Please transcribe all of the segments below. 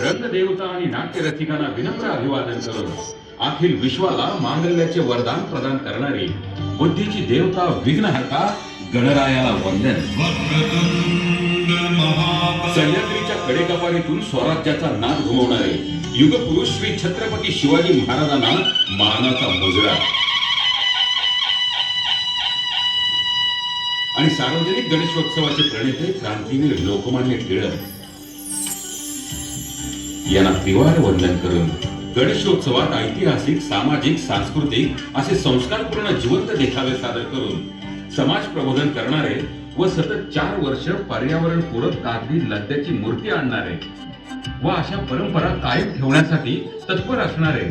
रंगदेवता आणि नाट्यरसिकांना विनम्र अभिवादन करून अखिल विश्वाला मांगल्याचे वरदान प्रदान करणारी बुद्धीची देवता विघ्नहर्ता गणरायाला वंदन. सह्याद्रीच्या कडेकपारीतून स्वराज्याचा नाद घुमवणारे युगपुरुष श्री छत्रपती शिवाजी महाराजांना मानाचा मुजरा. आणि सार्वजनिक गणेशोत्सवाचे प्रणेते क्रांतीवीर लोकमान्य टिळक. यांना त्रिवार वंदन करून गणेशोत्सवात ऐतिहासिक सामाजिक सांस्कृतिक असे संस्कारपूर्ण जिवंत देखावे सादर करून समाज प्रबोधन करणारे व सतत चार वर्ष पर्यावरण पूरक कागदी लद्याची मूर्ती आणणारे व अशा परंपरा कायम ठेवण्यासाठी तत्पर असणारे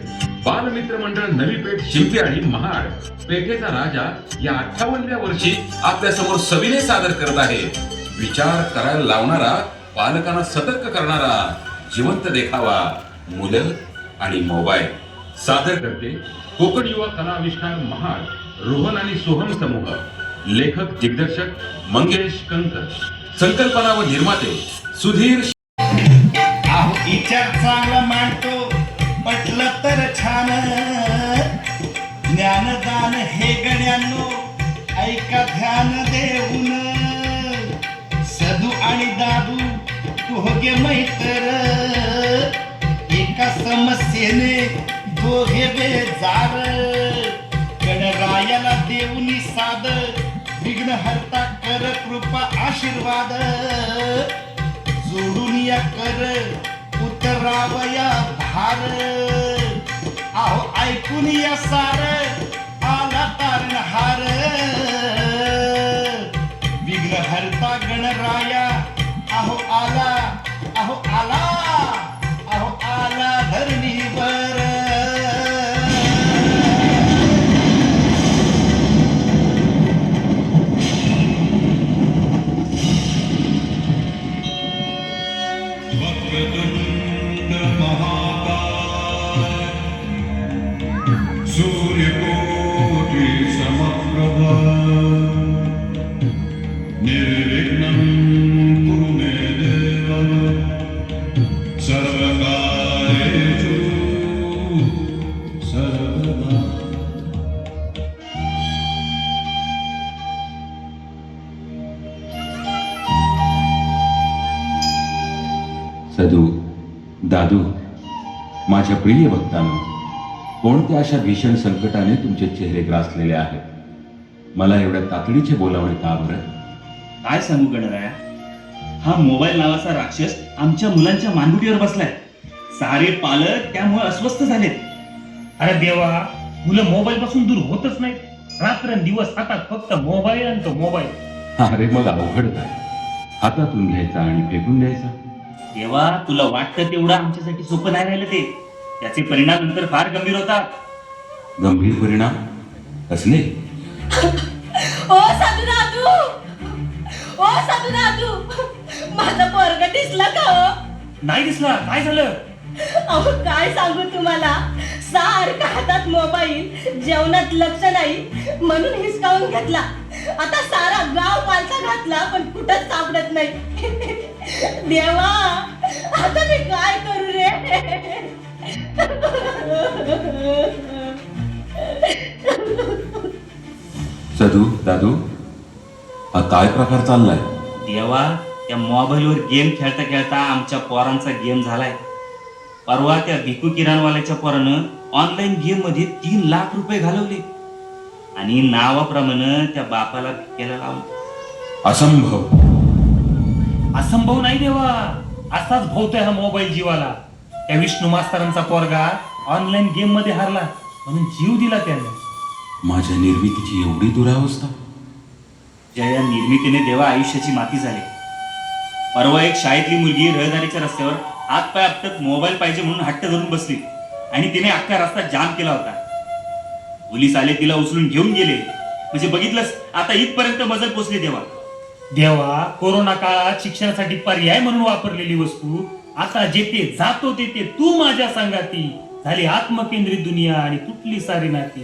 बालमित्र मंडळ नवी पेठ शिंपी आणि महाड पेठेचा राजा या अठ्ठावन्नव्या वर्षी आपल्यासमोर सविने सादर करत आहे. विचार करायला लावणारा पालकांना सतर्क करणारा जिवंत देखावा मुलं आणि मोबाईल. सादर करते कोकण युवा कला आविष्कार महाड रोहन आणि सोहम समूह. लेखक दिग्दर्शक मंगेश कंकर. संकल्पना व निर्माते सुधीर विचार चांगला मांडतो. म्हटलं तर छान. ज्ञानदान हे गण्यानो ऐका ध्यान देऊन. सदू आणि दादू तू होगे मैत्र. एका समस्येने दोघे बेजार गणरायाला देऊनी साद. विघ्न हरता कर कृपा आशीर्वाद. जोडून या कर उतरावया भार. आहो ऐकून या सार. सदू दादू माझ्या प्रिय भक्तांनो कोणत्या अशा भीषण संकटाने तुमचे चेहरे ग्रासलेले आहेत? मला एवढ्या तातडीचे बोलावणे का बरं? काय सांगू गणराया? हा मोबाईल नावाचा राक्षस आमच्या मुलांच्या मानगुटीवर बसलाय. सारे पालक त्यामुळे अस्वस्थ झालेत. अरे देवा मुलं मोबाईल पासून दूर होतच नाही. रात्र दिवस हातात फक्त मोबाईल आणि तो मोबाईल. अरे मग अवघड काय हातातून घ्यायचा आणि फेकून द्यायचा? देवा तुला वाटतं तेवढं आमच्यासाठी सोपं नाही राहिलं ते. त्याचे परिणाम नंतर फार गंभीर होता गंभीर परिणाम? असले ओ साधू दादू ओ साधू दादू माझा पोरग दिसला का हो? नाही दिसला. काय झालं? अहो काय सांगू तुम्हाला? सारखा हातात मोबाईल जेवणात लक्ष नाही म्हणून हिसकावून घेतला. आता सारा गाव पालथा घातला पण कुठंच सापडत नाही. देवा आता मी काय करू रे? सदू दादू हा काय प्रकार चाललाय? देवा त्या मोबाईलवर गेम खेळता खेळता आमच्या पोरांचा गेम झालाय. परवा त्या भिकू किराणवाल्याच्या पोरानं ऑनलाईन गेममध्ये तीन लाख रुपये घालवले. आणि नावाप्रमाणे त्या बापाला भिकेला लावलं असंभव. असंभव नाही देवा. असाच भोवतोय हा मोबाईल जीवाला. त्या विष्णू मास्तरांचा पोरगा ऑनलाईन गेममध्ये हारला. म्हणून जीव दिला त्याने. माझ्या निर्मितीची एवढी दुरावस्था. ज्या या निर्मितीने देवा आयुष्याची माती झाली. परवा एक शाळेतली मुलगी रहदारीच्या रस्त्यावर हात पाय आपटत मोबाईल पाहिजे म्हणून हट्ट धरून बसली. आणि तिने अख्खा रस्ता जाम केला होता. पोलीस आले तिला उचलून घेऊन गेले. म्हणजे बघितलंस? आता इथपर्यंत मजल पोचली देवा. देवा कोरोना काळात शिक्षणासाठी पर्याय म्हणून वापरलेली वस्तू आता जेथे जातो तेथे तू माझ्या संगाती. झाली आत्मकेंद्रित दुनिया आणि तुटली सारी नाती.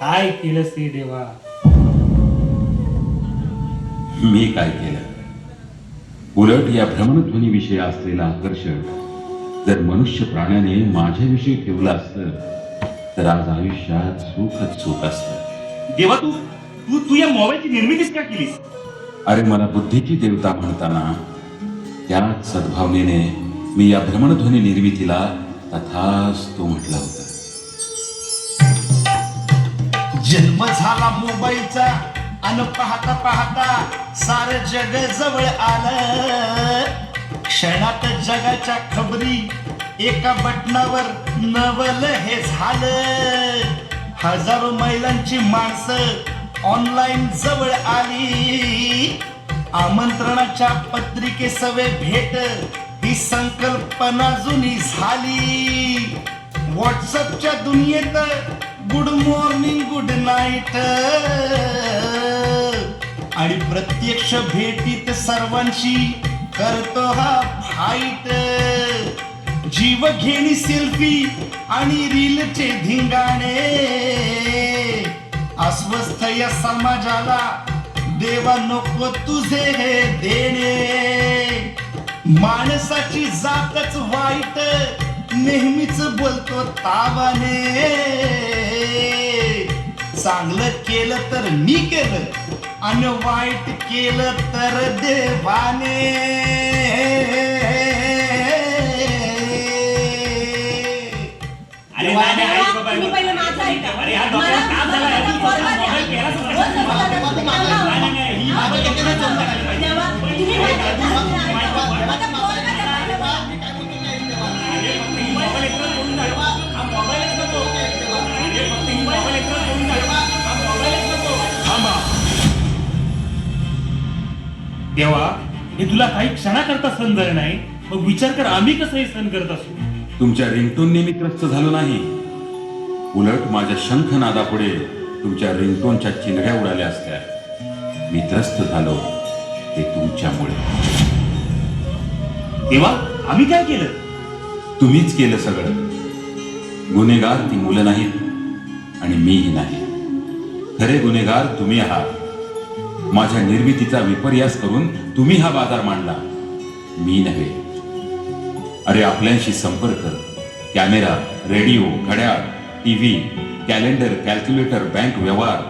काय केलंस ते देवा? मी काय केलं? उलट या भ्रमणध्वनीविषयी असलेलं आकर्षण जर मनुष्य प्राण्याने माझ्याविषयी ठेवलं असतं तर आज आयुष्यात सुखच सुख असतं. देवा तू तू तू या मोबाईलची निर्मितीच का केलीस? अरे मला बुद्धीची देवता म्हणताना त्याच सद्भावनेने मी या भ्रमणध्वनी निर्मितीला तथाच तो म्हटलं होतं. जन्म झाला मोबाईलचा अन पाहता पाहता सार जग जवळ आलं. क्षणात जगाच्या खबरी एका बटनावर नवल हे झालं. हजारो मैलांची माणसं ऑनलाईन जवळ आली. आमंत्रणाच्या पत्रिके सवे भेट ही संकल्पना जुनी झाली. व्हॉट्सअपच्या दुनियेत गुड मॉर्निंग गुड नाईट आणि प्रत्यक्ष भेटीत सर्वांशी करतो हा फाईट जीव घेणी सेल्फी आणि रीलचे धिंगाणे. अस्वस्थ या समाजाला देवा नको तुझे हे देणे. माणसाची जातच वाईट नेहमीच बोलतो तावाने. चांगलं केलं तर मी केलं आणि वाईट केलं तर देवाने. अरे नाही, नाही, ऐक बाबा, तुम्ही पहिले माझं ऐका. अरे हा डॉक्टर मला- का झाला? मला फोन मोबाईल. केला नाही, नाही, ही तुम्ही माझं ऐका. फोन? अरे फक्त ही मोबाईल एकदा टाक. हा. अरे फक्त ही मोबाईल एकदा टाक. हा. देवा हे तुला काही क्षणाकरता सण झालं नाही मग विचार कर आम्ही कसं हे सण करत असू तुमच्या रिंगटोनने मी त्रस्त झालो नाही. उलट माझ्या शंखनादापुढे तुमच्या रिंगटोनच्या चिंगड्या उडाल्या असत्या. मी त्रस्त झालो ते तुमच्यामुळे. देवा आम्ही काय केलं? तुम्हीच केलं सगळं. गुन्हेगार ती मुलं नाहीत आणि मीही नाही. खरे गुन्हेगार तुम्ही आहात. माझ्या निर्मितीचा विपर्यास करून तुम्ही हा बाजार मांडला. मी नव्हे. अरे आपल्याशी संपर्क कॅमेरा रेडिओ घड्याळ टीव्ही कॅलेंडर कॅल्क्युलेटर बँक व्यवहार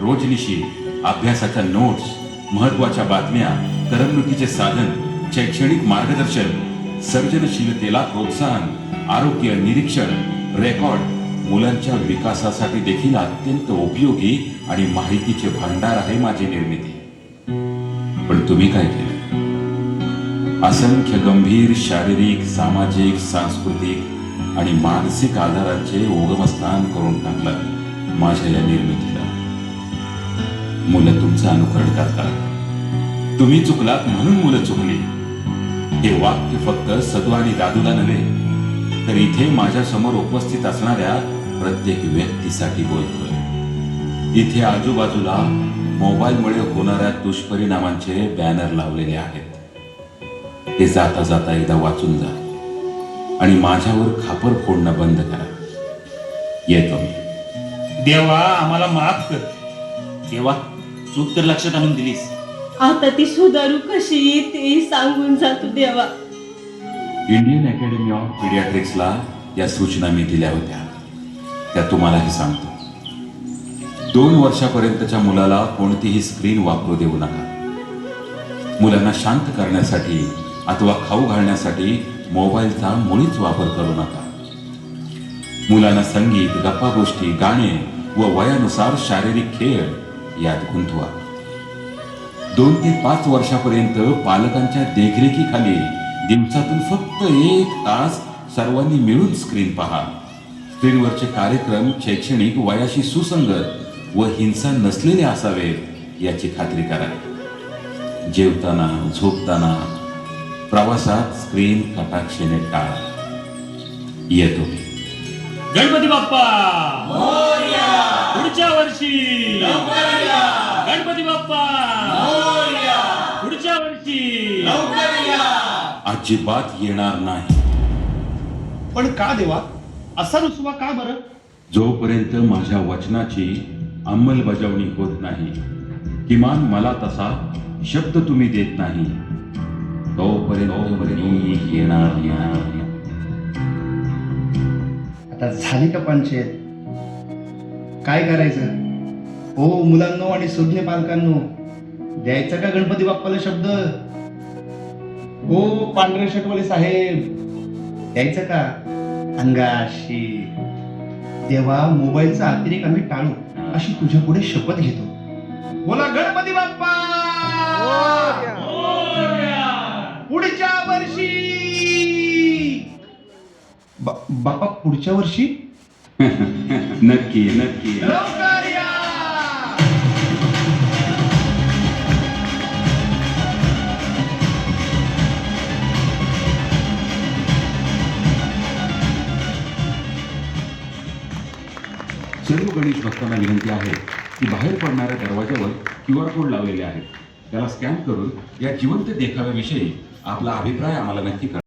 रोजनिशी अभ्यासाच्या नोट्स महत्त्वाच्या बातम्या करमणुकीचे साधन शैक्षणिक मार्गदर्शन सर्जनशीलतेला प्रोत्साहन आरोग्य निरीक्षण रेकॉर्ड मुलांच्या विकासासाठी देखील अत्यंत उपयोगी आणि माहितीचे भांडार आहे माझी निर्मिती. पण तुम्ही काय केलं? असंख्य गंभीर शारीरिक सामाजिक सांस्कृतिक आणि मानसिक आधाराचे उगमस्थान करून टाकलं माझ्या या निर्मितीला. मुलं तुमचं अनुकरण करतात. तुम्ही चुकलात म्हणून मुलं चुकली. हे वाक्य फक्त सदू आणि दादूला नव्हे तर इथे माझ्यासमोर उपस्थित असणाऱ्या प्रत्येक व्यक्तीसाठी बोलतोय. इथे आजूबाजूला मोबाईलमुळे होणाऱ्या दुष्परिणामांचे बॅनर लावलेले आहेत. ते जाता जाता एकदा वाचून जा. आणि माझ्यावर खापर फोडणं बंद करा. येतो मी. देवा आम्हाला माफ कर. देवा चूक तर लक्षात आणून दिलीस. आता ती सुधारू कशी ते सांगून जातो देवा. इंडियन अकॅडमी ऑफ पिडियाट्रिक्सला या सूचना मी दिल्या होत्या. त्या तुम्हालाही सांगतो. दोन वर्षापर्यंतच्या मुलाला कोणतीही स्क्रीन वापरू देऊ नका. मुलांना शांत करण्यासाठी अथवा खाऊ घालण्यासाठी मोबाईलचा मुळीच वापर करू नका. मुलांना संगीत गप्पा गोष्टी गाणे व वयानुसार शारीरिक खेळ यात गुंतवा. दोन ते पाच वर्षापर्यंत पालकांच्या देखरेखीखाली दिवसातून फक्त एक तास सर्वांनी मिळून स्क्रीन पहा. स्क्रीनवरचे कार्यक्रम शैक्षणिक वयाशी सुसंगत व हिंसा नसलेले असावेत याची खात्री करा. जेवताना झोपताना प्रवासात स्क्रीन कटाक्षेने टाळा. येतो. गणपती बाप्पा! पुढच्या वर्षी! गणपती बाप्पा! पुढच्या वर्षी! अजिबात येणार नाही. पण का देवा? असा रुसवा का बरं? जोपर्यंत माझ्या वचनाची अंमलबजावणी होत नाही किमान मला तसा शब्द तुम्ही देत नाही. तोपर्यंत मी येणार नाही आता झाली का पंचायत काय करायचं हो मुलांनो आणि सुज्ञ पालकांनो द्यायचा का गणपती बाप्पाला शब्द हो पांढरे शर्टवाले साहेब द्यायचं का अंगाशी तेव्हा मोबाईलचा अतिरेक आम्ही टाळू अशी तुझ्या पुढे शपथ घेतो बोला गणपती बाप्पा बाप्पा पुढच्या वर्षी? नक्की नक्की. सर्व गणेश भक्तांना विनंती आहे की बाहेर पडणाऱ्या दरवाज्यावर क्यू आर कोड लावलेले आहेत. त्याला स्कॅन करून या जिवंत देखाव्याविषयी आपला अभिप्राय आम्हाला नक्की कळवा